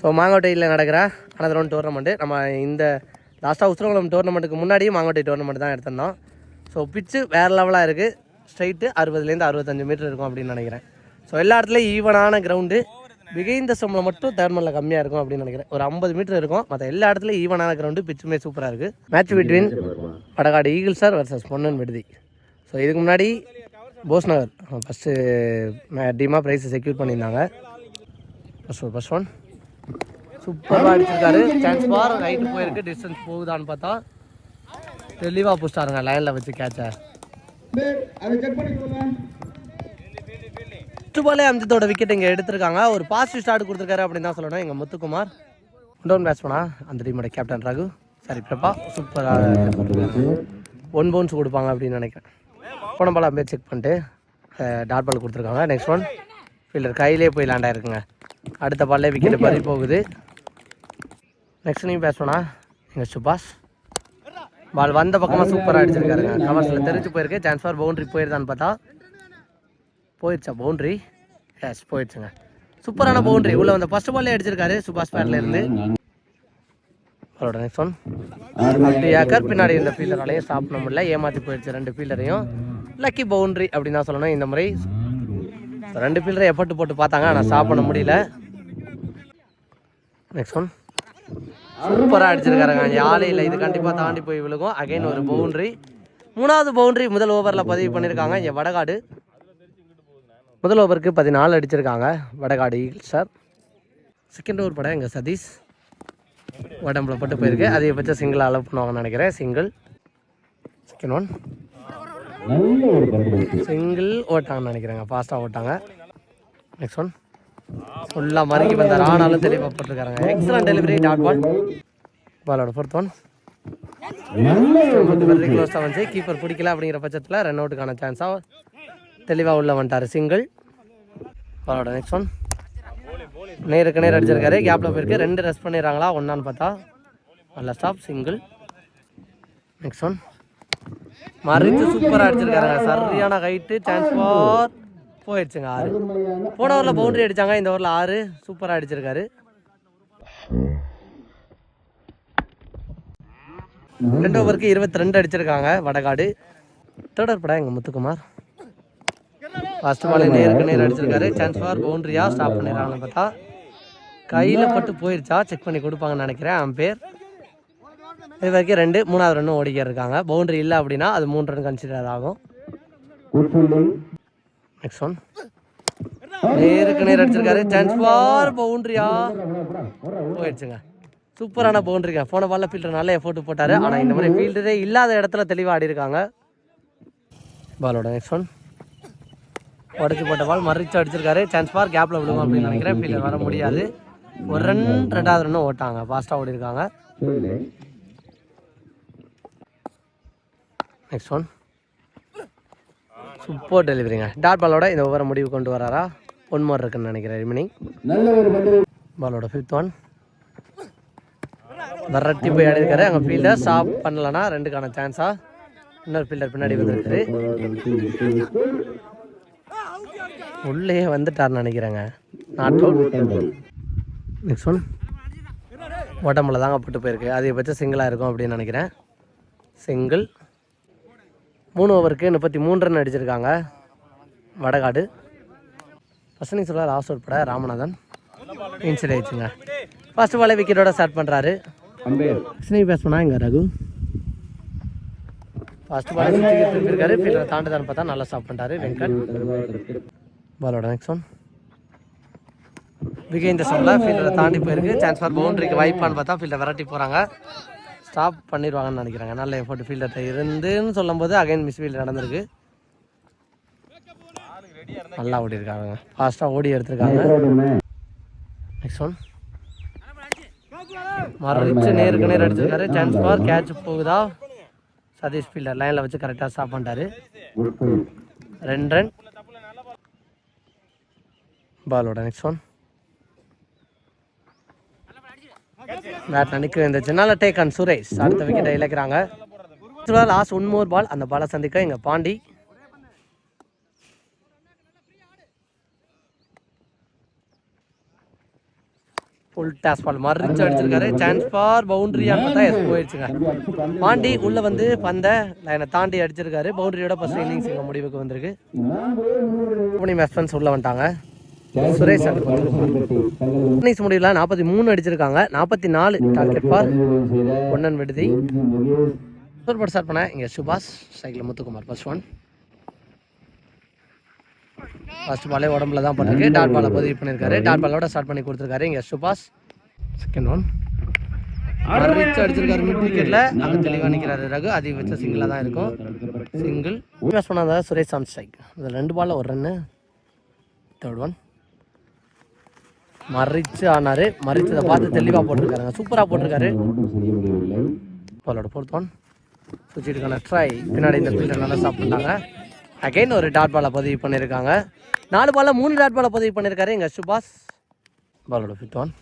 So மாங்கோட்டையில் நடக்கிற அனதரோன் tournament நம்ம இந்த லாஸ்ட்டாக உத்திரகுளம் டோர்னமெண்ட்டுக்கு முன்னாடியும் மாங்கோட்டை டோர்னமெண்ட் தான் எடுத்திருந்தோம். ஸோ பிச்சு வேறு லெவலாக இருக்குது ஸ்ட்ரைட்டு அறுபதுலேருந்து அறுபத்தஞ்சு மீட்டர் இருக்கும் அப்படின்னு நினைக்கிறேன். ஸோ எல்லா இடத்துலையும் ஈவனான கிரவுண்டு மிகைந்த சம்பளம் மட்டும் தேர்மலில் கம்மியாக இருக்கும் அப்படின்னு நினைக்கிறேன். ஒரு ஐம்பது மீட்டர் இருக்கும். மற்ற எல்லா இடத்துலையும் ஈவனான கிரவுண்டு பிச்சுமே சூப்பராக இருக்குது match between Vadakadu eagle sir versus Ponnan Viduthi. So இதுக்கு முன்னாடி போஸ் நகர். ஃபஸ்ட்டு டீமாக ப்ரைஸை செக்யூர் பண்ணியிருந்தாங்க. ஃபஸ்ட் ஒன் ஃபஸ்ட் ஒன் சூப்பராக அடிச்சிருக்காரு. சான்ஸ் பார் ரைட்டு போயிருக்கு. டிஸ்டன்ஸ் போகுதான்னு பார்த்தா தெளிவாக புஷ்டாருங்க லைனில் வச்சு கேட்சை சுபாலே அம்ஜித்தோட விக்கெட் இங்கே எடுத்திருக்காங்க. ஒரு பாசிட்டிவ் ஸ்டார்ட் கொடுத்துருக்காரு அப்படின்னு தான் சொல்லணும். எங்கள் முத்துக்குமார். டவுன் பேட்ஸ்மேனா அந்த டீமோட கேப்டன் ரகு. சரி பிரபா சூப்பராக ஒன் பவுன்ஸ் கொடுப்பாங்க அப்படின்னு நினைக்கிறேன். போன பால் அப்படியே செக் பண்ணிட்டு டாட் பால் கொடுத்துருக்காங்க. நெக்ஸ்ட் ஒன் ஃபீல்டர் கையிலே போய் லேண்ட் ஆயிருக்குங்க. அடுத்த பால்லே விக்கெட் பறி போகுது. நெக்ஸ்ட் நீங்கள் பேசணும்னா எங்கள் சுபாஷ். பால் வந்த பக்கமாக சூப்பராக அடிச்சிருக்காருங்க. கவர்ஸில் தெரிஞ்சு போயிருக்கு. சான்ஸ் ஃபார் பவுண்ட்ரி போயிருந்தான்னு பார்த்தா. போயிடுச்சா பவுண்ட்ரி எஸ் போயிடுச்சுங்க சூப்பரான பவுண்ட்ரி உள்ள வந்த ஃபர்ஸ்ட் பால்லே அடிச்சிருக்காரு சுபாஷ் பேட்ல இருந்து. அவரோட நெக்ஸ்ட் ஒன் அப்படி ஏக்கர் பின்னாடி இந்த ஃபீல்டராலையும் சாப்பிட முடியல. ஏமாற்றி போயிடுச்சு ரெண்டு ஃபீல்டரையும் லக்கி பவுண்ட்ரி அப்படின்னு தான் சொல்லணும் இந்த முறை. ரெண்டு ஃபீல்டரை எஃபர்ட் போட்டு பார்த்தாங்க ஆனால் சாப்பிட முடியல. நெக்ஸ்ட் ஒன் சூப்பராக அடிச்சிருக்காருங்க. யாழையில் இது கண்டிப்பாக தாண்டி போய் விழுகும். அகைன் ஒரு பவுண்ட்ரி மூணாவது பவுண்ட்ரி முதல் ஓவரில் பதிவு பண்ணியிருக்காங்க. இங்கே வடகாடு. முதல் ஓவருக்கு பதினாலு அடிச்சிருக்காங்க. வடகாடு சார் செகண்ட் ஓவர் படம் எங்கள் சதீஷ்? உடம்புல பட்டு போயிருக்கு. அதிகபட்சம் சிங்கிள் அலோவ் பண்ணுவாங்கன்னு நினைக்கிறேன். சிங்கிள் செகண்ட் ஒன் சிங்கிள் ஓட்டாங்கன்னு நினைக்கிறேங்க. ஃபாஸ்ட்டாக ஓட்டாங்க. நெக்ஸ்ட் ஒன் ஃபுல்லாக மறுக்கி வந்தார் ஆனாலும் தெளிவாக போட்டிருக்காங்க எக்ஸலன்ட் டெலிவரி டாட் பால் பாலோட ஃபோர்த் ஒன் வெரி க்ளோஸாக வந்து கீப்பர் பிடிக்கல அப்படிங்கிற பட்சத்தில் ரன் அவுட்டுக்கான சான்ஸாக தெளிவாக உள்ள வந்துட்டார் சிங்கிள் பாலோட நெக்ஸ்ட் ஒன் நேருக்கு நேர் அடிச்சிருக்காரு. கேப்பில் போயிருக்கு. ரெண்டு ரெஸ்ட் பண்ணிடுறாங்களா? ஒன்றான்னு பார்த்தா நல்ல ஸ்டாப் சிங்கிள் நெக்ஸ்ட் ஒன் மறித்து சூப்பராக அடிச்சிருக்காருங்க. சரியான ஹைட்டு சான்ஸ் ஃபார் போயிடுச்சுங்க ஆறு. போன ஓவரில் பவுண்டரி அடிச்சாங்க இந்த ஓவரில் ஆறு. சூப்பராக அடிச்சிருக்காரு. ரெண்டு ஓவருக்கு இருபத்தி ரெண்டு அடிச்சிருக்காங்க வடகாடு. தேர்ட் ஓவர் படம் எங்கள் முத்துக்குமார். ஃபர்ஸ்ட் பால் நேருக்கு நேர் அடிச்சிருக்காரு. சான்ஸ் ஃபார் பவுண்டரியா ஸ்டாப் பண்ணிடுறாங்கன்னு பார்த்தா. கையில் பட்டு போயிருச்சா? செக் பண்ணி கொடுப்பாங்கன்னு நினைக்கிறேன் அம்பேர் இது வரைக்கும் ரெண்டு மூணாவது ரன்னும் ஓடிக்க இருக்காங்க. பவுண்டரி இல்லை அப்படின்னா அது மூணு ரன் கன்சிடர் ஆகும். நெக்ஸ்ட் ஒன் நேருக்கு நேர் அடிச்சிருக்காரு. சான்ஸ் ஃபார் பவுண்டரியா போயிடுச்சுங்க சூப்பரான பவுண்டரிங்க போன பால்ல ஃபீல்டர் நல்ல எஃபோர்ட் போட்டாரு. ஆனால் இந்த மாதிரி ஃபீல்டரே இல்லாத இடத்துல தெளிவாக ஆடி இருக்காங்க. பாலோட நெக்ஸ்ட் ஒன் உடச்சி போட்ட பால் மறிச்சு அடிச்சிருக்காரு. சான்ஸ் ஃபார் கேப்பில் விழுவோம் அப்படின்னு நினைக்கிறேன். ஃபீல்டர் வர முடியாது. ஒரு ரன் ரெண்டாவது ரன்னும் ஓட்டாங்க. ஃபாஸ்ட்டாக ஓடி இருக்காங்க. நெக்ஸ்ட் ஒன் சூப்பர் டெலிவரிங்க டாட் பாலோட இந்த ஒவ்வொரு முடிவு கொண்டு வராரா? ஒன் மோர் இருக்குன்னு நினைக்கிறேன் ரிமைனிங் பாலோட ஃபிஃப்த் ஒன் வரட்டி போய் ஆடிருக்காரு அங்கே ஃபீல்டர் ஸ்டாப் பண்ணலன்னா ரெண்டுக்கான சான்ஸா இன்னொரு ஃபீல்டர் பின்னாடி வந்திருக்காரு. உள்ளே வந்துட்டார்னு நினைக்கிறேங்க. நாட் அவுட் நெக்ஸ்ட் ஒன் உடம்புல தாங்க போட்டு போயிருக்கு. அதிகபட்சம் சிங்கிளாக இருக்கும் அப்படின்னு நினைக்கிறேன். சிங்கிள் மூணு ஓவருக்கு முப்பத்தி மூணு ரன் அடிச்சிருக்காங்க. வடகாடு. ஃபஸ்ட் சொல்ல லாஸ்ட் ஓவர் பட ராமநாதன். இன்சைட் ஆயிடுச்சுங்க. ஃபர்ஸ்ட் பாலே விக்கெட்டோட ஸ்டார்ட் பண்ணுறாரு ஸ்னீ பேட்ஸ்மனா இங்கே ரகு. ஃபர்ஸ்ட் பால் இருக்காரு ஃபீல்டர் தாண்டுதான்னு பார்த்தா நல்லா ஸ்டாப் பண்ணிட்டாரு. வெங்கட் பாலோட நெக்ஸ்ட் ஒன் விகே இந்த சம்மில் ஃபீல்டரை தாண்டி போயிருக்கு. சான்ஸ் ஃபார் பவுண்டரிக்கு வாய்ப்பான்னு பார்த்தா ஃபீல்டர் விரட்டி போகிறாங்க ஸ்டாப் பண்ணிடுவாங்கன்னு நினைக்கிறாங்க. நல்ல எஃபோர்ட் ஃபீல்டர்கிட்ட இருந்துன்னு சொல்லும்போது அகைன் மிஸ் ஃபீல்ட் நடந்திருக்கு. நல்லா ஓடி இருக்காங்க ஃபாஸ்ட்டாக ஓடி எடுத்திருக்காங்க. நெக்ஸ்ட் ஒன் மறைச்சு நேருக்கு நேர் அடிச்சிருக்காரு. சான்ஸ் ஃபார் கேட்ச் போகுதா? சதீஷ் ஃபீல்டர் லைனில் வச்சு கரெக்டாக ஸ்டாப் பண்ணிட்டாரு. ரெண்டு ரன் பாலோட நெக்ஸ்ட் ஒன் பேட்டில் இந்த இருந்துச்சுனால டேக் அண்ட் சுரேஷ் அடுத்த விக்கெட்டை இழக்கிறாங்க. லாஸ்ட் ஒன் மோர் பால் அந்த பாலை சந்திக்க எங்கள் பாண்டி. ஃபுல் டாஸ் பால் மறிச்சு அடிச்சிருக்காரு. சான்ஸ் ஃபார் பவுண்டரியான்னு பார்த்தா எஸ் போயிடுச்சுங்க பாண்டி உள்ள வந்து பந்த லைனை தாண்டி அடிச்சிருக்காரு. பவுண்டரியோட ஃபஸ்ட் இன்னிங்ஸ் முடிவுக்கு வந்திருக்கு. ஓப்பனிங் பேட்ஸ்மேன்ஸ் உள்ள வந்துட்டாங்க. சுரேஷ் இன்னிங்ஸ் முடியல நாற்பத்தி மூணு அடிச்சிருக்காங்க. நாற்பத்தி நாலு டார்கெட் பார் பொன்னன் விடுதி. சூப்பர் ஸ்டார்ட் பண்ண இங்கே Subash cycle Muthukumar first one first பாலே உடம்புல தான் பண்ணிருக்கு டாட் பாலை பதிவு பண்ணியிருக்காரு டாட் பாலோட ஸ்டார்ட் பண்ணி கொடுத்துருக்காரு இங்கே சுபாஷ். செகண்ட் ஒன் ரிச் அடிச்சிருக்காரு மிட் விக்கெட்டில் அங்கே தெளிவாக நிற்கிறாரு ரகு. அது வச்ச சிங்கிளாக தான் இருக்கும். சிங்கிள் பேஸ் பண்ணாத சுரேஷ் சாம் ஸ்ட்ரைக் இதில் ரெண்டு பாலில் ஒரு ரன்னு தேர்ட் ஒன் மறிச்சு ஆனாரு. மறிச்சு இதை பார்த்து தெளிவாக போட்டிருக்காருங்க. சூப்பராக போட்டிருக்காரு. பாலோட ஃபோர்த் ஒன் சுவிட்சுக்கான ட்ரை பின்னாடி இந்த ஃபீல்டர் நல்லா சாப்பிட்டாங்க. அகைன் ஒரு டாட் பாலை பதிவு பண்ணியிருக்காங்க நாலு பாலில் மூணு டாட் பாலை பதிவு பண்ணியிருக்காரு எங்கள் சுபாஷ். பாலோட ஃபிஃப்த் ஒன்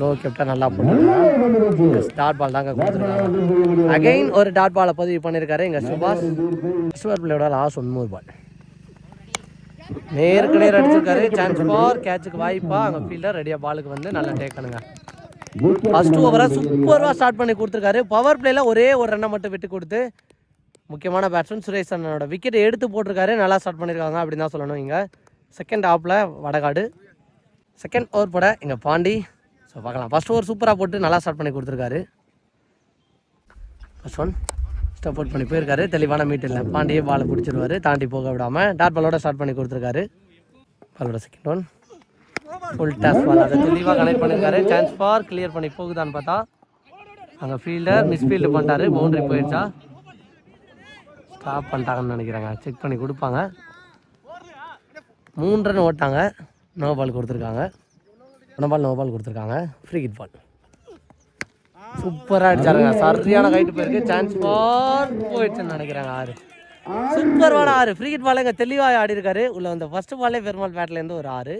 லோ கேப்டா நல்லா போட்டாங்க டாட் பால் தாங்க கொடுத்துருக்காங்க. அகைன் ஒரு டாட் பாலை பதிவு பண்ணியிருக்காரு எங்கள் சுபாஷ். சுவர் பிள்ளையோட லாஸ்ட் ஒன்பது பால் நேருக்கு நேர் அடிச்சிருக்காரு. சான்ஸ் ஃபார் கேட்சுக்கு வாய்ப்பா. அங்கே ஃபீல்டர் ரெடியாக பாலுக்கு வந்து நல்லா டேக்கணுங்க ஃபர்ஸ்ட் ஓவராக சூப்பராக ஸ்டார்ட் பண்ணி கொடுத்துருக்காரு. பவர் பிளேல ஒரே ஒரு ரன்னை மட்டும் விட்டு கொடுத்து முக்கியமான பேட்ஸ்மேன் சுரேஷ் அண்ணனோட விக்கெட் எடுத்து போட்டிருக்காரு. நல்லா ஸ்டார்ட் பண்ணியிருக்காங்க அப்படின்னு தான் சொல்லணும் இங்கே. செகண்ட் ஆப்பில் வடகாடு. செகண்ட் ஓவர் போட இங்கே பாண்டி. ஸோ பார்க்கலாம். ஃபர்ஸ்ட் ஓவர் சூப்பராக போட்டு நல்லா ஸ்டார்ட் பண்ணி கொடுத்துருக்காரு. ஃபஸ்ட் ஒன் சப்போர்ட் பண்ணி போயிருக்காரு. தெளிவான மீட்டில் பாண்டியே பாலை பிடிச்சிருவாரு. தாண்டி போக விடாமல் டாட் பாலோட ஸ்டார்ட் பண்ணி கொடுத்துருக்காரு. பாலோட second one full toss ball அதை தெளிவாக கனெக்ட் பண்ணியிருக்காரு சான்ஸ் ஃபார் கிளியர் பண்ணி போகுதான்னு பார்த்தா அங்கே ஃபீல்டர் மிஸ்ஃபீல்டு பண்ணிட்டாரு. பவுண்டரி போயிடுச்சா ஸ்டாப் பண்ணிட்டாங்கன்னு நினைக்கிறாங்க. செக் பண்ணி கொடுப்பாங்க. மூணு ரன் ஓட்டாங்க. நோ பால் கொடுத்துருக்காங்க. ஒன் பால் நோ பால் கொடுத்துருக்காங்க. ஃப்ரீ கிட் பால் சூப்பராக அடிச்சாருங்க. சரியான கைட்டு போயிருக்கு. சான்ஸ் ஃபார் போயிடுச்சுன்னு நினைக்கிறாங்க ஆறு. சூப்பரான ஆறு. ஃப்ரீ கிட் பால் இங்கே தெளிவாக ஆடி இருக்காரு உள்ள வந்த ஃபர்ஸ்ட் பாலே பெருமாள் பேட்லேருந்து ஒரு ஆறு.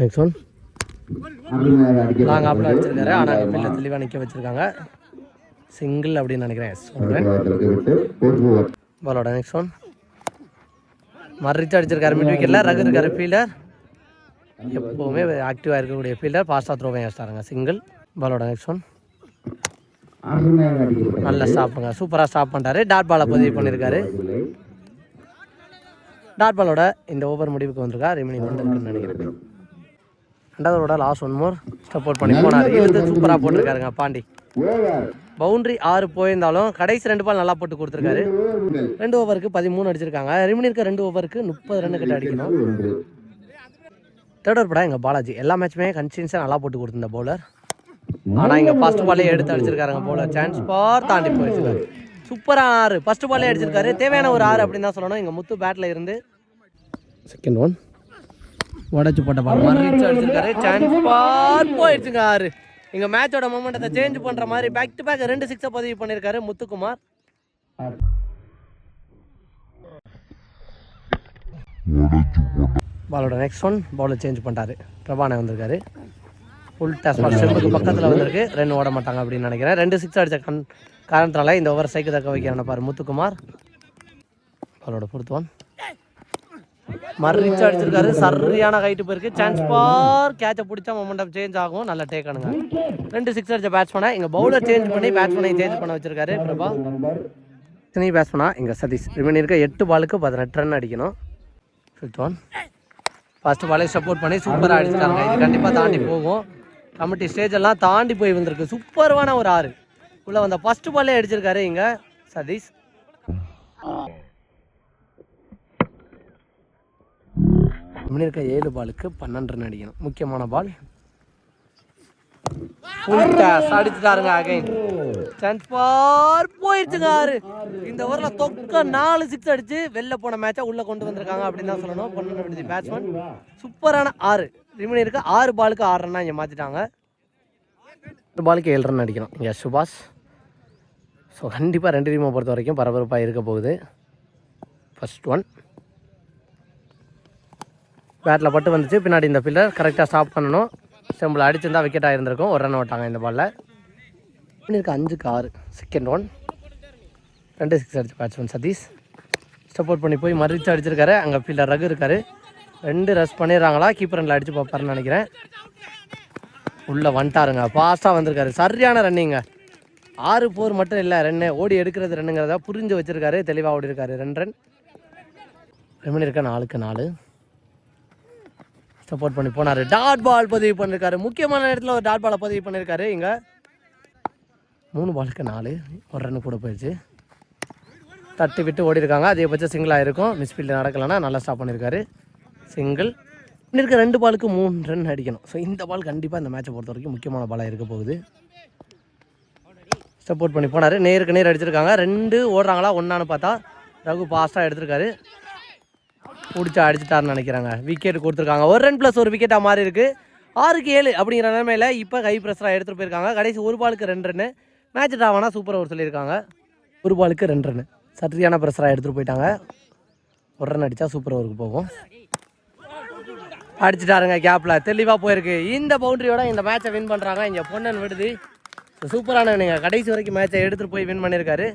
நெக்ஸ்ட் ஒன் லாங் ஆப்பில் அடிச்சிருக்காரு. ஆனால் கப்பில தெளிவாக நிற்க வச்சிருக்காங்க. சிங்கிள் அப்படின்னு நினைக்கிறேன். பாலோட நெக்ஸ்ட் ஒன் மறிச்சு அடிச்சிருக்காரு. மிட் விக்கெட்டில் ரகு இருக்காரு ஃபீல்டர் எப்போவுமே ஆக்டிவாக இருக்கக்கூடிய ஃபீல்டர் ஃபாஸ்ட்டாக த்ரோவே வச்சிட்டாருங்க சிங்கிள் பாலோட நெக்ஸ்ட் ஒன் நல்ல ஸ்டாப்புங்க சூப்பராக ஸ்டாப் பண்ணிட்டாரு. டாட் பாலை பதிவு பண்ணியிருக்காரு. டாட் பாலோட இந்த ஓவர் முடிவுக்கு வந்திருக்கா? ரிமைனிங் இருக்குன்னு நினைக்கிறேன். ரெண்டாவதோட last one more step out பண்ணி போனார். இழுத்து சூப்பராக போட்டிருக்காருங்க பாண்டி. பவுண்டரி ஆறு போயிருந்தாலும் கடைசி ரெண்டு பால் நல்லா போட்டு கொடுத்துருக்காரு. ரெண்டு ஓவருக்கு பதிமூணு அடிச்சிருக்காங்க. ரிமினி இருக்க ரெண்டு ஓவருக்கு முப்பது ரன் கிட்ட அடிக்கணும். தேர்ட் ஓவர் படம் எங்கள் பாலாஜி. எல்லா மேட்சுமே கன்சிஸ்டன்ஸாக நல்லா போட்டு கொடுத்துருந்த பவுலர் ஆனால் இங்கே ஃபர்ஸ்ட் பாலே எடுத்து அடிச்சிருக்காருங்க பவுலர் சான்ஸ் பார் தாண்டி போயிருக்காரு சூப்பராக ஆறு. ஃபர்ஸ்ட் பாலே அடிச்சிருக்காரு. தேவையான ஒரு ஆறு அப்படின்னு தான் சொல்லணும். இங்கே முத்து பேட்டில் இருந்து செகண்ட் ஒன் உடச்சு போட்ட பால் மறிச்சு அடிச்சிருக்காரு. சான்ஸ் பார் போயிடுச்சுங்க ஆறு. இங்க மேட்சோட மொமெண்டத்தை சேஞ்ச் பண்ற மாதிரி பேக் டு பேக் ரெண்டு சிக்ஸை பதிவு பண்ணியிருக்காரு முத்துக்குமார். பாலோட நெக்ஸ்ட் ஒன் பாலை சேஞ்ச் பண்ணிட்டாரு. பிரபானை வந்திருக்காரு. ஃபுல் டேஸ் பால் ஸ்டெம்புக்கு பக்கத்தில் வந்திருக்கு. ரெண்டு ஓட மாட்டாங்க அப்படின்னு நினைக்கிறேன். ரெண்டு சிக்ஸ் அடித்த கண் காரணத்தினால இந்த ஓவர் சைக்கு தக்க வைக்கிறான பாரு முத்துக்குமார். பாலோட பொறுத்துவான் ஒன் மறிச்சு அடிச்சிருக்காரு. சரியான ஹைட்டு போயிருக்கு. சான்ஸ் பார் கேட்சை பிடிச்சா மொமெண்டம் சேஞ்ச் ஆகும். நல்லா டேக்கணுங்க ரெண்டு சிக்ஸ் அடிச்ச பேட்ஸ்மேனை இங்கே பவுலர் சேஞ்ச் பண்ணி பேட்ஸ்மேனை சேஞ்ச் பண்ண வச்சிருக்காரு பிரபா. இத்தனை பேட்ஸ்மேனா இங்கே சதீஷ். ரிமைன் இருக்க எட்டு பாலுக்கு பதினெட்டு ரன் அடிக்கணும். ஃபிஃப்த் ஒன் ஃபஸ்ட்டு பாலே சப்போர்ட் பண்ணி சூப்பராக அடிச்சிட்டாங்க. இது கண்டிப்பாக தாண்டி போகும். கமிட்டி ஸ்டேஜ் எல்லாம் தாண்டி போய் வந்திருக்கு சூப்பரான ஒரு ஆறு. உள்ளே வந்த ஃபஸ்ட்டு பாலே அடிச்சிருக்காரு இங்கே சதீஷ். இப்படி இருக்க ஏழு பாலுக்கு பன்னெண்டு ரன் அடிக்கணும். முக்கியமான பால் அடிச்சுட்டாருங்க அகைன். சான்ஸ் பார் போயிடுச்சுங்க ஆறு. இந்த ஓவர்ல தொக்க நாலு சிக்ஸ் அடிச்சு வெளில போன மேட்சை உள்ள கொண்டு வந்திருக்காங்க அப்படின்னு தான் சொல்லணும். பன்னெண்டு விடுதி பேட்ஸ்மேன் சூப்பரான ஆறு. ரிமினி இருக்க. ஆறு பாலுக்கு ஆறு ரன்னா இங்கே மாற்றிட்டாங்க ஒரு பாலுக்கு ஏழு ரன் அடிக்கணும். இங்கே சுபாஷ். ஸோ கண்டிப்பாக ரெண்டு டீமை பொறுத்த வரைக்கும் பரபரப்பாக இருக்க போகுது. ஃபஸ்ட் ஒன் பேட்டில் பட்டு வந்துச்சு. பின்னாடி இந்த ஃபீல்டர் கரெக்டாக ஸ்டாப் பண்ணணும். ஸ்டெம்பில் அடிச்சிருந்தா விக்கெட் ஆகிருந்திருக்கும் ஒரு ரன் ஓட்டாங்க இந்த பாலில் பண்ணியிருக்க அஞ்சுக்கு ஆறு செகண்ட் ஒன் ரெண்டு சிக்ஸ் அடிச்சு பேட்ஸ்மேன் சதீஷ். சப்போர்ட் பண்ணி போய் மறுச்சு அடிச்சிருக்காரு. அங்கே ஃபீல்டர் ரகு இருக்காரு. ரெண்டு ரஸ் பண்ணிடுறாங்களா? கீப்பர் ரெண்டில் அடிச்சு பார்ப்பாருன்னு நினைக்கிறேன். உள்ளே வந்துட்டாருங்க. ஃபாஸ்ட்டாக வந்திருக்காரு. சரியான ரன்னிங்க ஆறு போர் மட்டும் இல்லை ரெண்டு ஓடி எடுக்கிறது ரெண்டுங்கிறத புரிஞ்சு வச்சுருக்காரு. தெளிவாக ஓடி இருக்காரு ரெண்டு ரன் ரெமணி இருக்க? நாலுக்கு நாலு. சப்போர்ட் பண்ணி போனார். டாட் பால் பதிவு பண்ணியிருக்காரு முக்கியமான இடத்துல ஒரு டாட் பாலை பதிவு பண்ணியிருக்காரு இங்கே மூணு பாலுக்கு நாலு. ஒரு ரன் கூட போயிடுச்சு தட்டி விட்டு ஓடி இருக்காங்க அதிகபட்சம் சிங்கிளாக இருக்கும் மிஸ்ஃபீல்டு நடக்கலைன்னா நல்லா ஸ்டாப் பண்ணியிருக்காரு சிங்கிள் இருக்க ரெண்டு பாலுக்கு மூணு ரன் அடிக்கணும். ஸோ இந்த பால் கண்டிப்பாக இந்த மேட்சை பொறுத்த வரைக்கும் முக்கியமான பாலாக இருக்க போகுது. சப்போர்ட் பண்ணி போனார். நேருக்கு நேர் அடிச்சிருக்காங்க. ரெண்டு ஓடுறாங்களா? ஒன்றான்னு பார்த்தா ரகு ஃபாஸ்ட்டாக எடுத்திருக்காரு. பிடிச்சி அடிச்சிட்டாருன்னு நினைக்கிறாங்க. விக்கெட் கொடுத்துருக்காங்க. ஒரு ரன் ப்ளஸ் ஒரு விக்கெட்டாக மாறி இருக்குது ஆறுக்கு ஏழு அப்படிங்கிற நிலமையில் இப்போ கை ப்ரெஷராக எடுத்துகிட்டு போயிருக்காங்க. கடைசி ஒரு பாலுக்கு ரெண்டு ரன்னு மேட்ச் ட்ராவானா சூப்பர் ஓவர் சொல்லியிருக்காங்க. ஒரு பாலுக்கு ரெண்டு ரன்னு சரியான ப்ரெஷராக எடுத்துகிட்டு போயிட்டாங்க. ஒரு ரன் அடித்தா சூப்பர் ஓவருக்கு போகும். அடிச்சிட்டாருங்க கேப்பில் தெளிவாக போயிருக்கு. இந்த பவுண்டரியோட இந்த மேட்சை வின் பண்ணுறாங்க இங்கே பொன்னன் விடுது. சூப்பரான நீங்கள் கடைசி வரைக்கும் மேட்சை எடுத்துகிட்டு போய் வின் பண்ணியிருக்காரு.